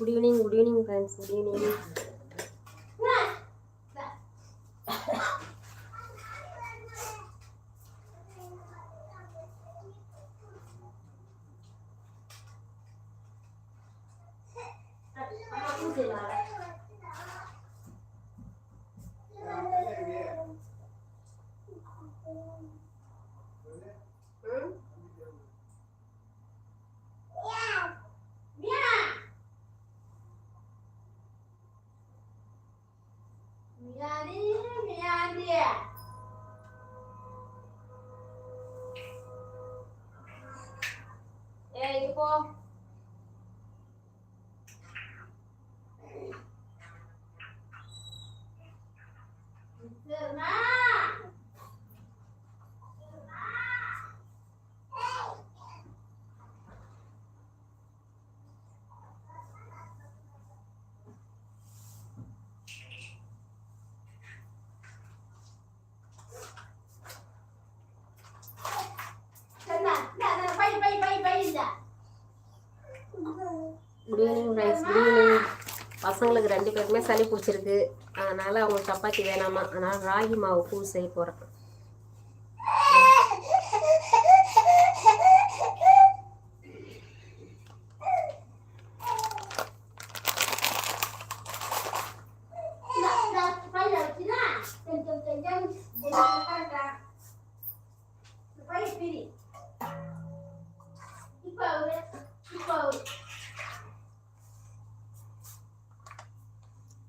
Good evening good evening friends good evening people பசங்களுக்கு ரெண்டு பேருக்குமே சளி பிடிச்சிருக்கு. அதனால் அவங்க சப்பாத்தி வேணாமா? அதனால் ராகி மாவு கூழ் செய்ய போகிறேன் இந்தா, இந்தா, பையில வச்சுனா, கொஞ்சம் கொஞ்சம் கொஞ்சம் கரெக்டா. இந்த பைய பிரி. இப்போ ஒரு, இப்போ ஒரு.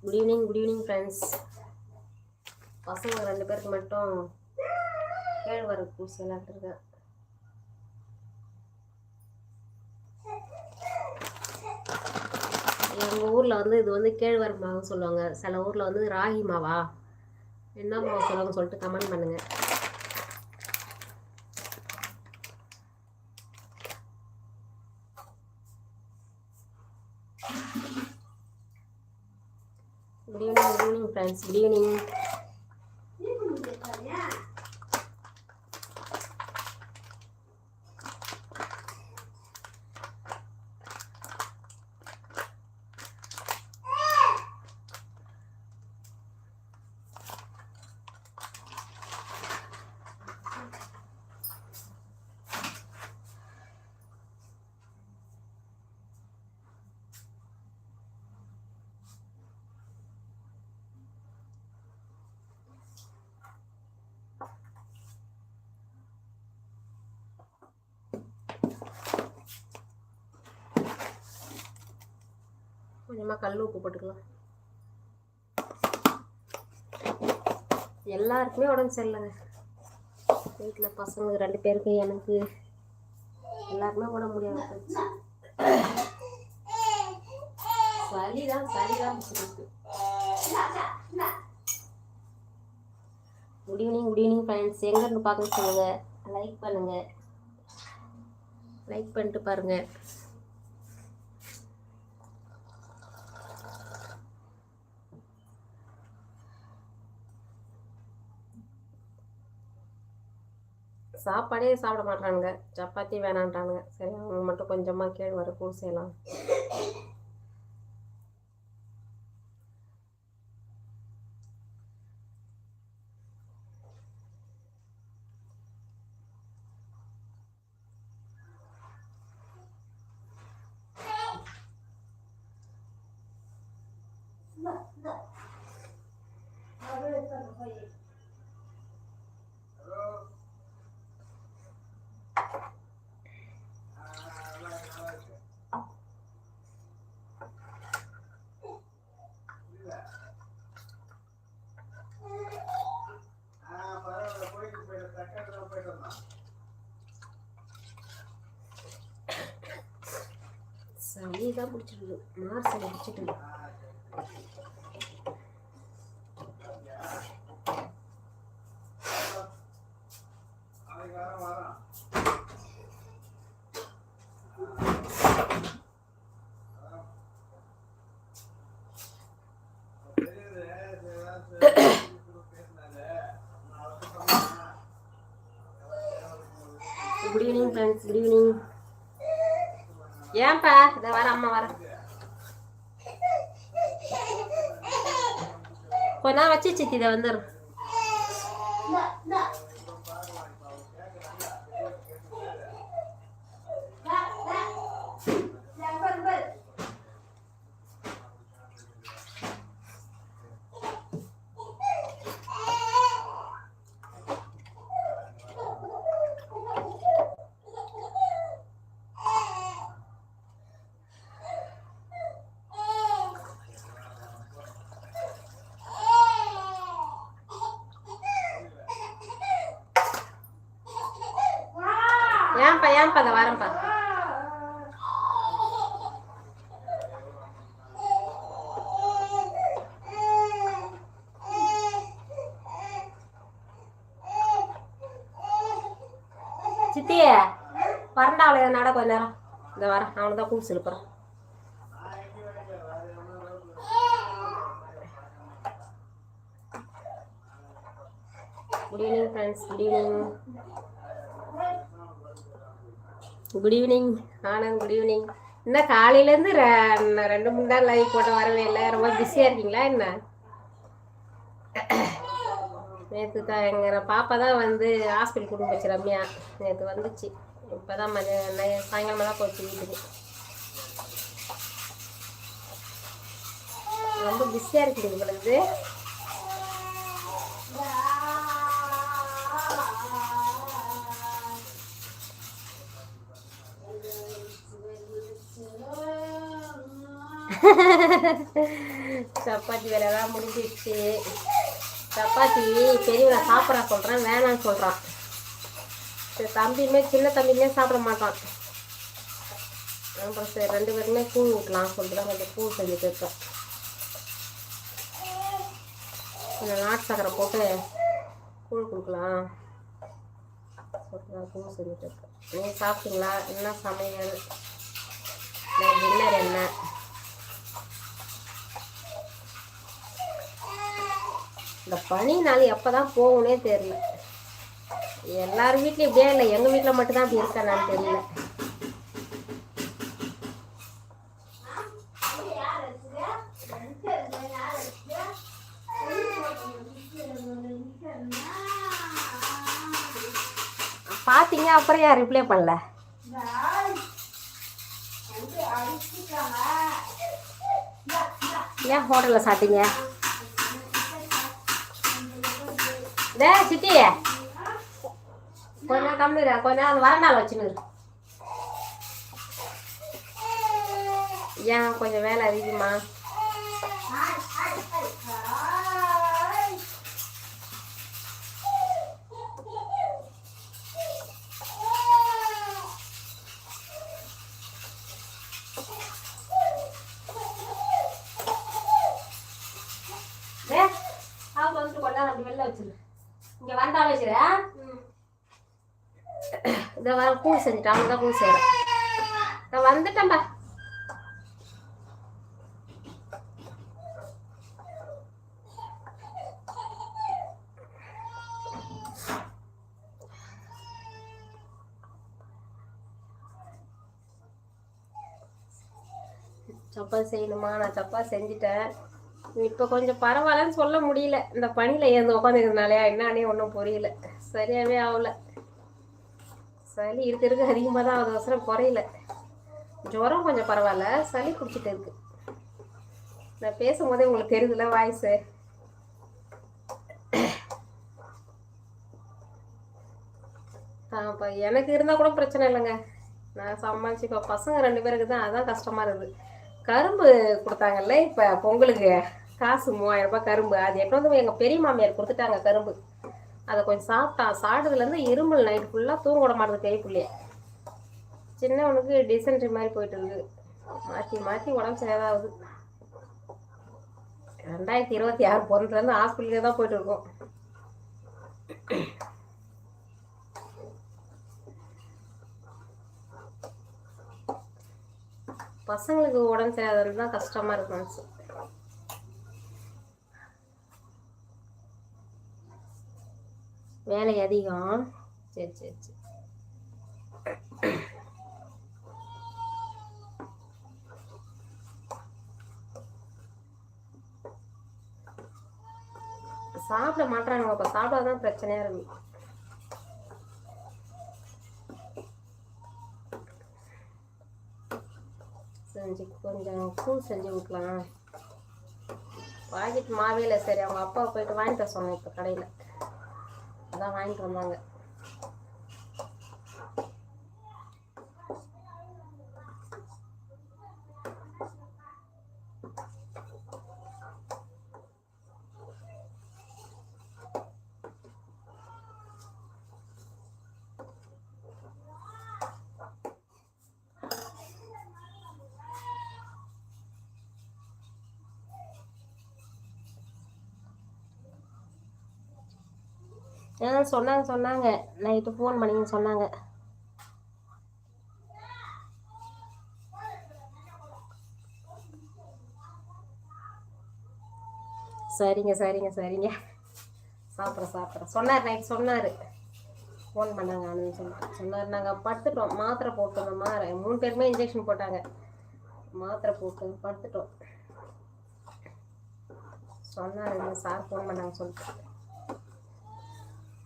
Good evening good evening friends பசங்க ரெண்டு பேருக்கு மட்டும் கேழ்வரகு பூசி செய்யலான்ட்டு எங்கள் ஊரில் வந்து இது வந்து கேழ்வரகு மாவு சொல்லுவாங்க. சில ஊரில் வந்து ராகி மாவா? என்ன மாவு சொல்லுவாங்கன்னு சொல்லிட்டு கமெண்ட் பண்ணுங்கள் good evening good evening friends good evening கொஞ்சமாக கல் உப்பு போட்டுக்கலாம். எல்லாருக்குமே உடம்பு சரியில்லைங்க. வீட்டில் பசங்க ரெண்டு பேருக்கு எனக்கு எல்லாருக்குமே உடம்பு முடியாது போச்சு சளிதான் சளிதான் பிடிச்சிருக்கு good evening good evening friends எங்கேருந்து பார்க்க சொல்லுங்கள் லைக் பண்ணுங்கள் லைக் பண்ணிட்டு பாருங்கள் சாப்பாடே சாப்பிட மாட்டானுங்க சப்பாத்தி வேணான்றானுங்க. சரி அவங்க மட்டும் கொஞ்சமாக கேழ்வரை கூழ் செய்யலாம் இந்தா, இந்தா. அப்படியே உட்காரு, போய். சளி தான் பிடிச்சிருக்கு. மார் சளி பிடிச்சிட்டு good evening friends good evening ஏன்பா? இதை வர அம்மா வர. கொஞ்ச நாள் வச்சு சித்தி இதை வந்துடும் அதனால தான் கூப்பிட்டு செலுப்புறேன் good evening friends good evening good evening Anand good evening என்ன காலையிலேருந்து ரெண்டு மூணு நாள் லைவ் போட்ட வரவே இல்லை. ரொம்ப பிஸியாக இருக்கீங்களா என்ன? நேற்று தான் எங்கள் பாப்பா தான் வந்து ஹாஸ்பிட்டல் கூட்டு போச்சு ரம்யா. நேற்று வந்துச்சு. இப்போ தான் மதிய நை- தான் போச்சு வீட்டுக்கு. ரொம்ப பிஸியாக இருக்குது உங்களுக்கு சப்பாத்தி வேலைலாம் முடிஞ்சிடுச்சு சப்பாத்தி பெரியவனை சாப்பிட்றா சொல்கிறேன் வேணாம்னு சொல்கிறான் தம்பியுமே சின்ன தம்பியுமே சாப்பிட மாட்டான். அப்புறம் சரி ரெண்டு பேருமே கூழ் ஊட்டலாம் சொல்லிட்டு தான் கொஞ்சம் பூ செஞ்சுட்டு இருக்கேன். கொஞ்சம் நாட்டு சக்கரை போட்டு கூழ் கொடுக்கலாம். சொல்லிட்டு தான் கூழ் செஞ்சுட்டு இருக்கேன். நீங்கள் சாப்பிட்டீங்களா? என்ன சமையல்? டின்னர் என்ன? இந்த பனினால எப்பதான் போகும்னே தெரியல. எல்லார் வீட்லயும் இப்படியே இல்லை? எங்க வீட்டில் மட்டும்தான் அப்படி இருக்கானான்னு தெரியல. பாத்தீங்க அப்புறம் யார் ரிப்ளை பண்ணல? ஏன் ஹோட்டலில் சாப்பிட்டீங்க? டே சித்தி! கொஞ்ச நேரம் கம்மிடா கொஞ்ச நேரம் வர நாள் வச்சுன்னு ஏன் கொஞ்சம் வேலை அதிகமாக டே அவங்க வந்துட்டு கொஞ்ச நேரம் அப்படி வெளில வச்சிரு இங்க வந்தாலும் வச்சிரு ஆ? இதை வர கூழ் செஞ்சுட்டு அவங்க தான் கூழ் செய்கிறேன் நான் வந்துட்டேன்பா சப்பாத்தி செய்யணுமா? நான் சப்பாத்தி செஞ்சுட்டேன். இப்போ கொஞ்சம் பரவாயில்லன்னு சொல்ல முடியல. இந்த பனியில் ஏந்து உட்காந்துக்கிறதுனாலயா என்னன்னே ஒன்றும் புரியல. சரியாகவே ஆகல. சளி இருக்க இருக்க. அதிகமாக தான் அது அவசரம் குறையல. ஜுரம் கொஞ்சம் பரவாயில்ல. சளி பிடிச்சிட்டு இருக்கு. நான் பேசும்போதே உங்களுக்கு தெரியுதுல வாய்ஸு ஆப்பா எனக்கு இருந்தால் கூட பிரச்சனை இல்லைங்க. நான் சமாளிச்சுக்கோ. பசங்க ரெண்டு பேருக்கு தான் அதுதான் கஷ்டமாக இருக்குது. கரும்பு கொடுத்தாங்கல்ல இப்போ பொங்கலுக்கு. காசு மூவாயிரம் ரூபாய் கரும்பு. அது எட்டு வந்து எங்கள் பெரிய மாமியார் கொடுத்துட்டாங்க கரும்பு. அதை கொஞ்சம் சாப்பிட்டான் சாப்பிட்டதுலேருந்து இருமல் நைட் ஃபுல்லாக தூங்க விட மாட்டேது கைக்குள்ளேயே. சின்னவனுக்கு டிசென்ட்ரி மாதிரி போயிட்டு இருக்கு. மாற்றி மாற்றி உடம்பு சரியாதாகுது ரெண்டாயிரத்தி இருபத்தி ஆறு பிறந்ததுலேருந்து ஹாஸ்பிட்டலுக்கு தான் போயிட்டு இருக்கோம். பசங்களுக்கு உடம்பு சரியாதது தான் கஷ்டமாக இருக்கு மனசு வேலை அதிகம். சரி சரி சரி. சாப்பிட மாட்டானுங்க இப்போ சாப்பிடாதான் பிரச்சனையா இருக்கு. செஞ்சு கொஞ்சம் கூழ் செஞ்சு விட்லாம் பாக்கெட் மாவே இல்லை சரி அவங்க அப்பா போயிட்டு வாங்கிட்டு சொன்னேன் இப்போ கடையில். அதான் வாங்கிட்டு வந்தாங்க. சொன்னாங்க சொன்னாங்க. நைட்டு ஃபோன் பண்ணிங்க சொன்னாங்க. சரிங்க சரிங்க சரிங்க. சாப்பிட்றேன் சாப்பிட்றேன். சொன்னார் நைட் சொன்னார். ஃபோன் பண்ணாங்க அண்ணன் சொல்லிட்டு சொன்னார் நாங்கள் படுத்துட்டோம். மாத்திரை போட்டோம்மா மூணு பேருமே இன்ஜெக்ஷன் போட்டாங்க. மாத்திரை போட்டு படுத்துட்டோம். சொன்னார் சார் ஃபோன் பண்ணாங்க சொல்லிட்டு.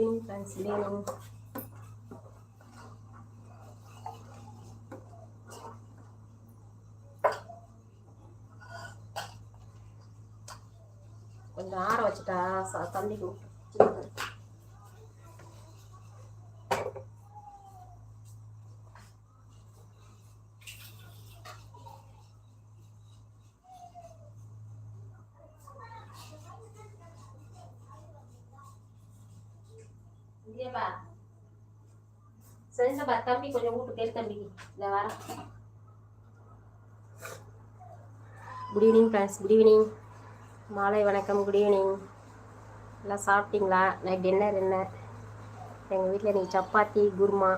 Good evening good evening friends good evening கொஞ்சம் ஆற வச்சுட்டா ச- தம்பி கொஞ்சம் வீட்டு பேர் தம்பிக்கு இந்த வரேன் good evening friends good evening மாலை வணக்கம். குட் ஈவினிங் எல்லாம் சாப்பிட்டீங்களா? நைட் டின்னர் என்ன? எங்கள் வீட்டில் இன்னைக்கு சப்பாத்தி குருமா.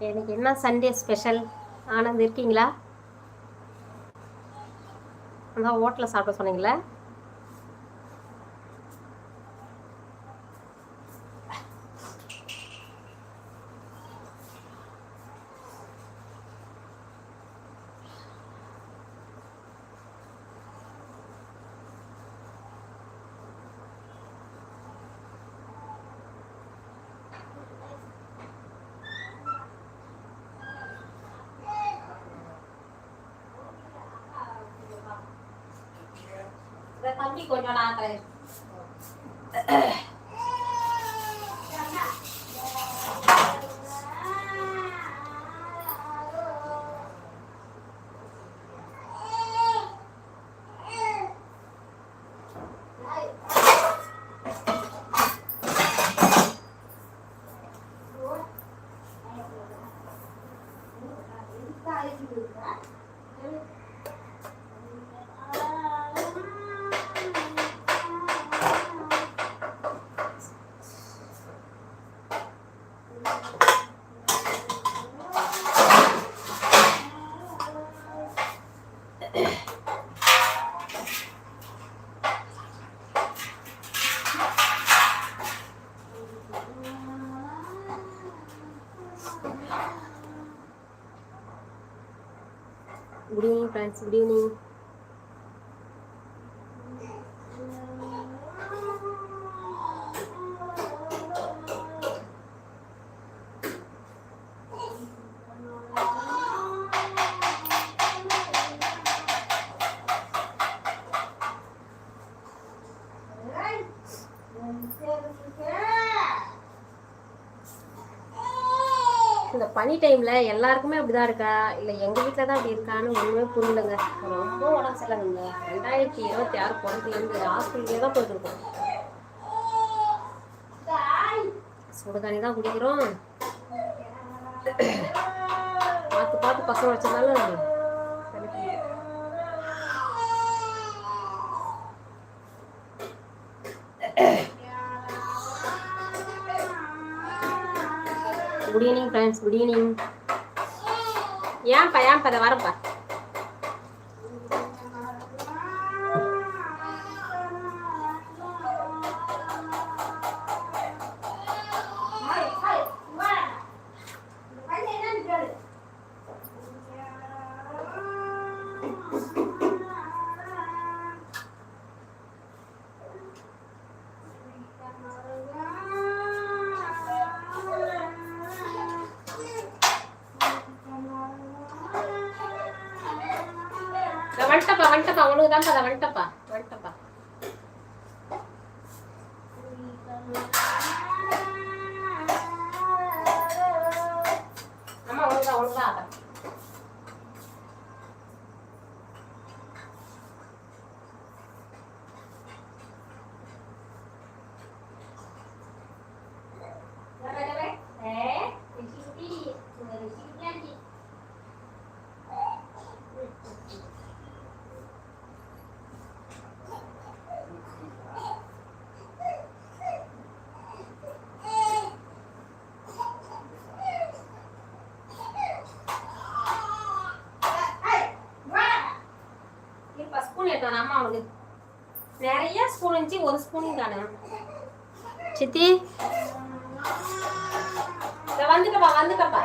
எனக்கு என்ன சண்டே ஸ்பெஷல் ஆனந்த் இருக்கீங்களா? அதான் ஹோட்டலில் சாப்பிட சொன்னீங்களே கொஞ்சம் நான் தரேன். Good evening friends good evening பனி டைமில் எல்லாருக்குமே அப்படிதான் இருக்கா? இல்லை எங்கள் வீட்டில் தான் அப்படி இருக்கான்னு ஒன்றுமே புரியலங்க. ரொம்ப உடம்பு சரியில்லைங்க. ரெண்டாயிரத்தி இருபத்தி ஆறு பிறந்ததுலேருந்து ஹாஸ்பிட்டலே தான் போயிட்டுருக்கோம். சுடு தண்ணி தான் குடிக்கிறோம். பார்த்து பார்த்து பசங்க வச்சதுனால good evening friends good evening ஏன்பா ஏன்ப்பா இதை வரப்பா de tanta அவனுக்கு. நிறைய ஸ்பூன் இருந்துச்சு ஒரு ஸ்பூன் தானே. சித்தி. வந்துக்கப்பா வந்துக்கப்பா.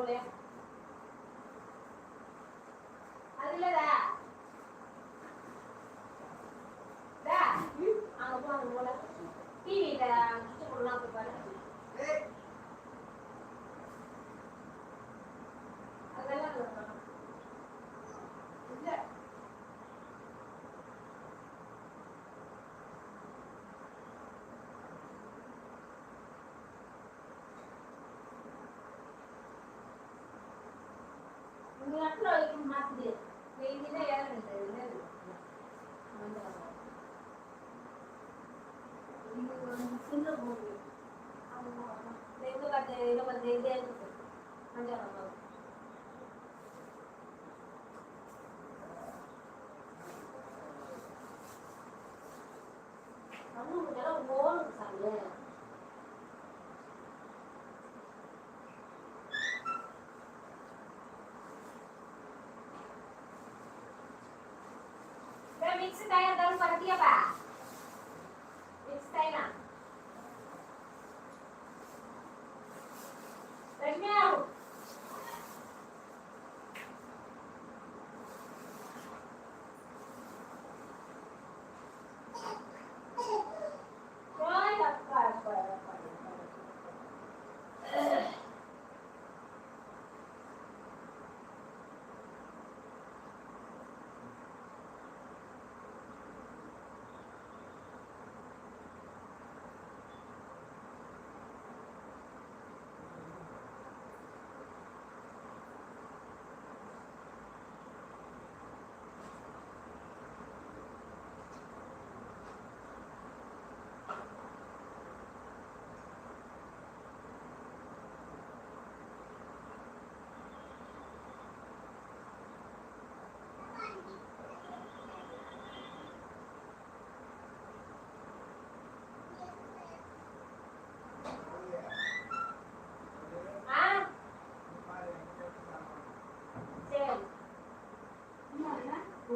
これ。சின்ன பூமி அவங்க இருபது இருபது मिक्स काय आता परत या बा मिक्स काय ना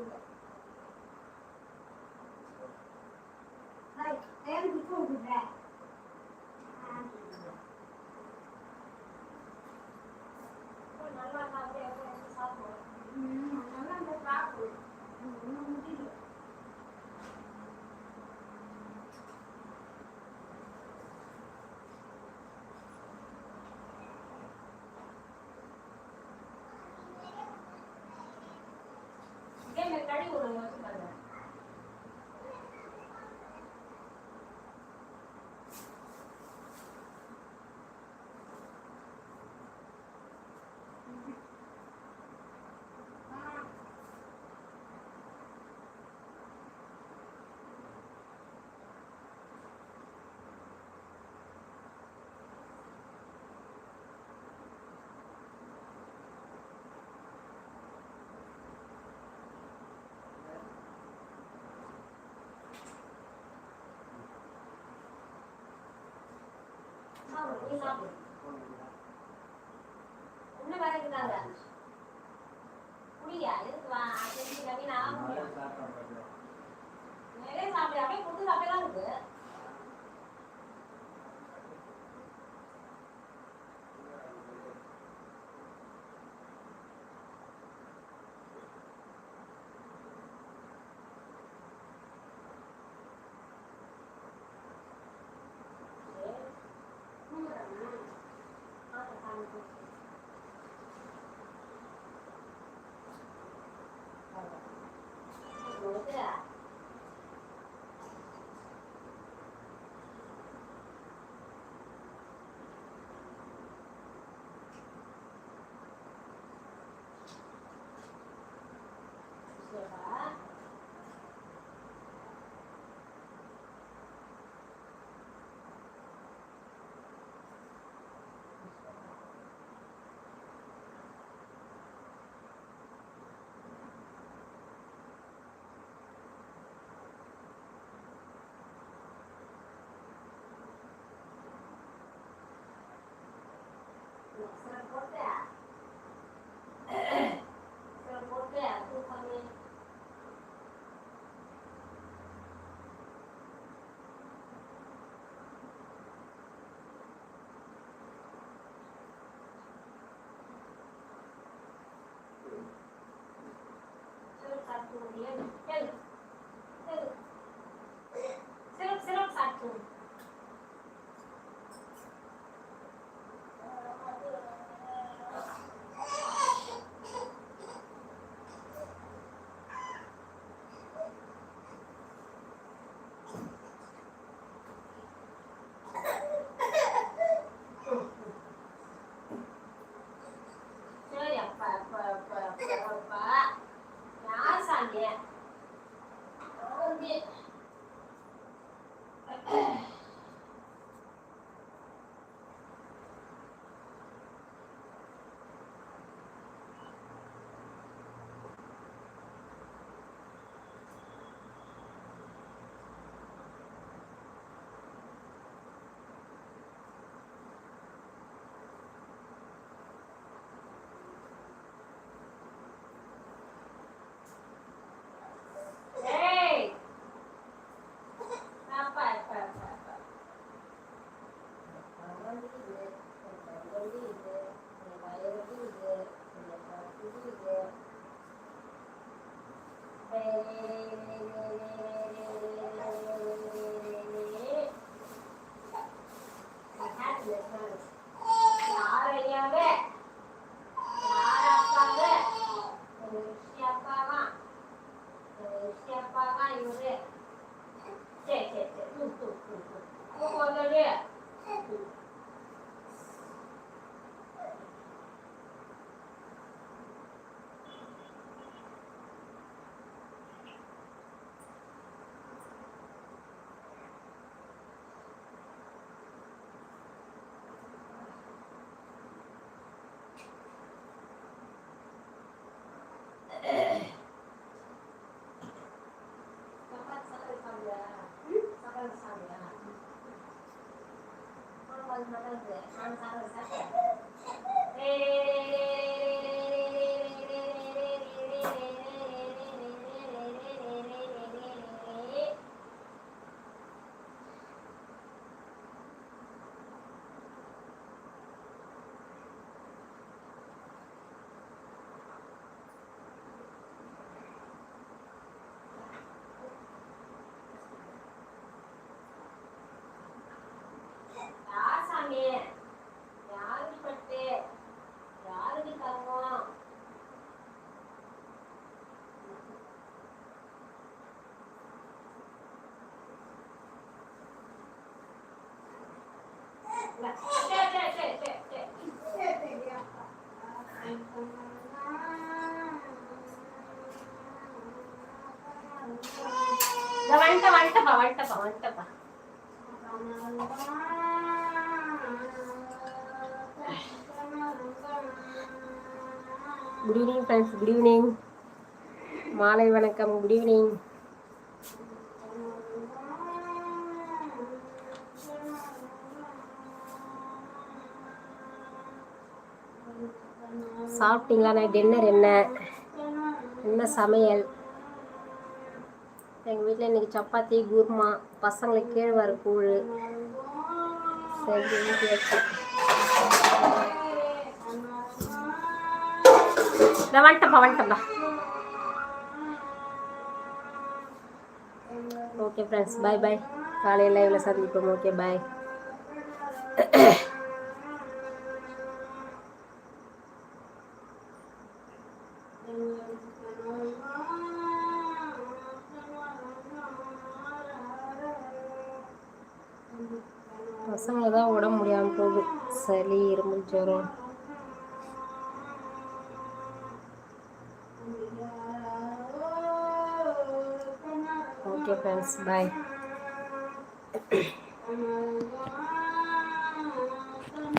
Obrigado. சாப்பிடு போய் சாப்பிடு இன்னும் வேற வா? செஞ்சு கம்மினா Yeah. Oh, Hey. Good evening friends good evening மாலை வணக்கம். குட் ஈவினிங் சாப்பிட்டீங்களா? நான் டின்னர் என்ன? என்ன சமையல்? எங்கள் வீட்டில் இன்னைக்கு சப்பாத்தி குருமா. பசங்களுக்கு கேழ்வார் கூழ். சரி நான் வந்துட்டப்பா வந்துட்டப்பா ஓகே ஃப்ரெண்ட்ஸ் பாய் பாய் காலையில் லைவில் சந்திப்போம். ஓகே பாய் பசங்களை தான் உடம்பு முடியாமல் போகுது. சளி இருமல் ஜுரம். Okay friends bye